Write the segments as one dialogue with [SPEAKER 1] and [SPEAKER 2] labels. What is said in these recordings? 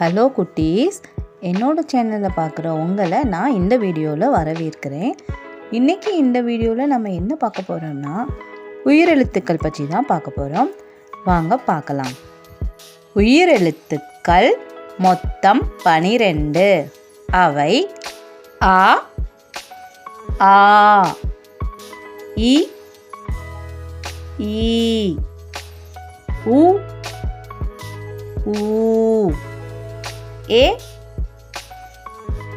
[SPEAKER 1] Hello குட்டீஸ். என்னோட சேனலில் பார்க்குற உங்களை நான் இந்த வீடியோவில் வரவேற்கிறேன். இன்றைக்கி இந்த வீடியோவில் நம்ம என்ன பார்க்க போகிறோம்னா உயிரெழுத்துக்கள் பற்றி தான் பார்க்க போகிறோம் வாங்க பார்க்கலாம். உயிரெழுத்துக்கள் மொத்தம் பனிரெண்டு. அவை ஆ ஆ இ ஈ உ ஊ ஏ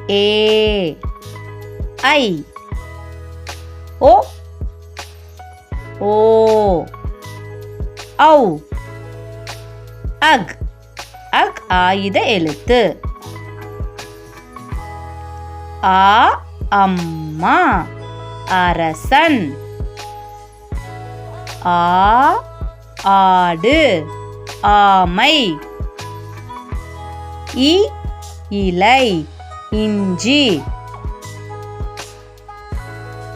[SPEAKER 1] ஏ ஐ ஓ ஓ ஔ அக் அக் ஆயுத எழுத்து. ஆ அம்மா. அரசன். ஆ ஆடு. ஆமை. இ இலை இஞ்சி.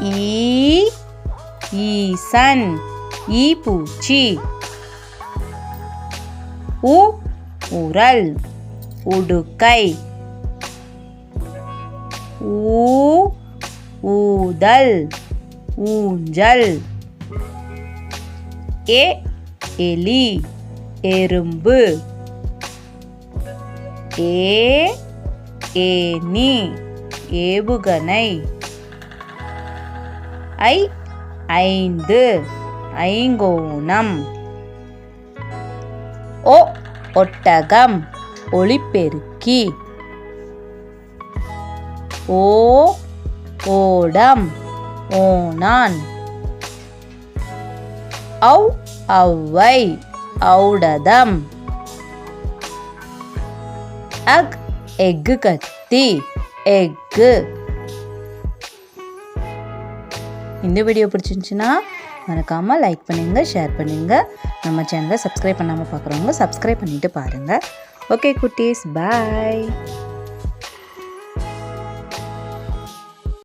[SPEAKER 1] ஈ ஈசன் ஈ பூச்சி. உ உரல் உடுக்கை. ஊ ஊதல் ஊஞ்சல். ஏ எலி எறும்பு. ஏ ஏனி ஏவுகணை. ஐ ஐந்து ஐங்கோணம். ஓ ஒட்டகம் ஒளிப்பெருக்கி. ஓ ஓடம் ஓனான் ஔ ஔவை ஔடதம். அக் எக்கு கத்தி எக்கு இந்த வீடியோ பிடிச்சிருந்துச்சுன்னா மறக்காமல் லைக் பண்ணுங்கள் ஷேர் பண்ணுங்கள் நம்ம சேனலை சப்ஸ்கிரைப் பண்ணாமல் பார்க்குறவங்க சப்ஸ்கிரைப் பண்ணிவிட்டு பாருங்கள் ஓகே குட்டீஸ் பாய்